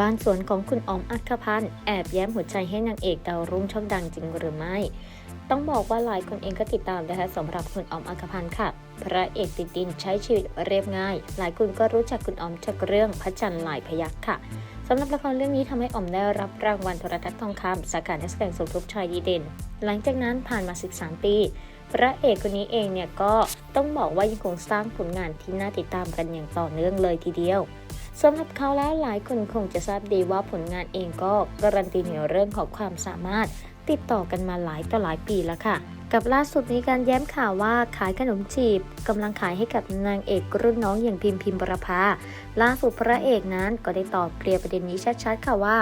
บ้านสวนของคุณออมอัครพันธ์แอบแย้มหัวใจให้นางเอกดาวรุ่งช่องดังจริงหรือไม่ ต้องบอกว่าหลายคนเองก็ติดตามนะคะสำหรับคุณออมอัครพันธ์ค่ะ พระเอกติดดินใช้ชีวิตเรียบง่าย หลายคนก็รู้จักคุณออมจากเรื่องพระจันทร์หลายพยักค่ะสำหรับละครเรื่องนี้ทำให้ออมได้รับรางวัลโทรทัศน์ทองคำสาขานักแสดงสมทบชายดีเด่น หลังจากนั้นผ่านมา 13 ปีพระเอกคนนี้เองเนี่ยก็ต้องบอกว่ายังคงสร้างผลงานที่น่าติดตามกันอย่างต่อเนื่องเลยทีเดียว สำหรับเขาแล้วหลายคนคงจะทราบดีว่าผลงานเองก็การันตีในเรื่องของความสามารถ ติดต่อกันมาหลายต่อหลายปีแล้วค่ะ กับล่าสุดมีการแย้มข่าวว่าขายขนมจีบกำลังขายให้กับนางเอกรุ่นน้องอย่างพิมพิมประภาล่าสุดพระเอกนั้นก็ได้ตอบเคลียร์ประเด็นนี้ชัดๆค่ะว่า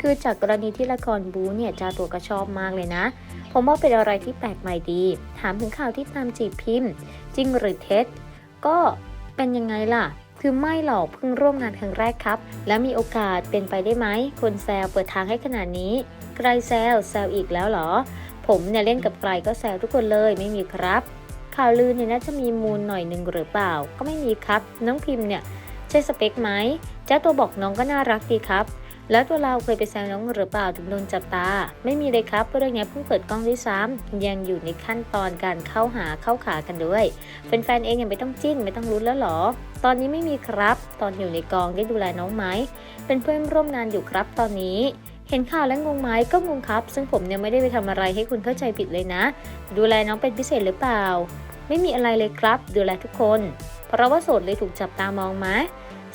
คือจากกรณีที่ละครบูเนี่ยเจ้าตัวก็ชอบมากเลยนะผมว่าเป็นอะไรที่แปลกใหม่ดี ถามถึงข่าวที่ตามจีบพิมพ์ จริงหรือเท็จ ก็เป็นยังไงล่ะ คือไม่หรอกเพิ่งร่วมงานครั้งแรกครับ แล้วมีโอกาสเป็นไปได้ไหม คนแซวเปิดทางให้ขนาดนี้ใครแซวแซวอีกแล้วเหรอ ผมเนี่ยเล่นกับใครก็แซวทุกคนเลยไม่มีครับ ข่าวลือเนี่ยน่าจะมีมูลหน่อยหนึ่งหรือเปล่า ก็ไม่มีครับ น้องพิมพ์เนี่ยใช่สเปคไหมเจ้าตัวบอกน้องก็น่ารักดีครับ แล้วตัวเราเคยไปแซวน้องหรือเปล่าถึงโดนจับตา ไม่มีเลยครับเรื่องนี้เพิ่งเปิดกล้องด้วยซ้ำยังอยู่ในขั้นตอนการเข้าหาเข้าขากันด้วยแฟนๆเองยังไม่ต้องจิ้นไม่ต้องรุ้นแล้วหรอ ตอนนี้ไม่มีครับ ตอนอยู่ในกองได้ดูแลน้องไหมเป็นเพื่อนร่วมงานอยู่ครับตอนนี้เห็นข่าวแล้วงงไหมก็งงครับ ซึ่งผมเนี่ยไม่ได้ไปทำอะไรให้คุณเข้าใจผิดเลยนะ ดูแลน้องเป็นพิเศษหรือเปล่า ไม่มีอะไรเลยครับ ดูแลทุกคน เพราะว่าโสดเลยถูกจับตามองไหม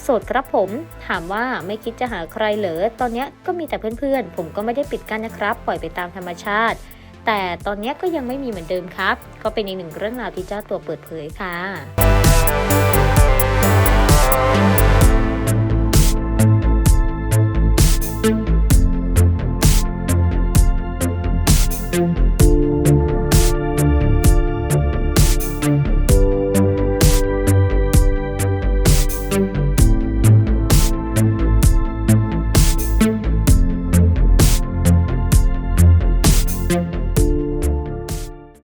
โสดครับผม ถามว่าไม่คิดจะหาใครเหรอ ตอนนี้ก็มีแต่เพื่อนๆ ผมก็ไม่ได้ปิดกั้นนะครับ ปล่อยไปตามธรรมชาติ แต่ตอนนี้ก็ยังไม่มีเหมือนเดิมครับ ก็เป็นอีกหนึ่งเรื่องราวที่เจ้าตัวเปิดเผยค่ะ嗯。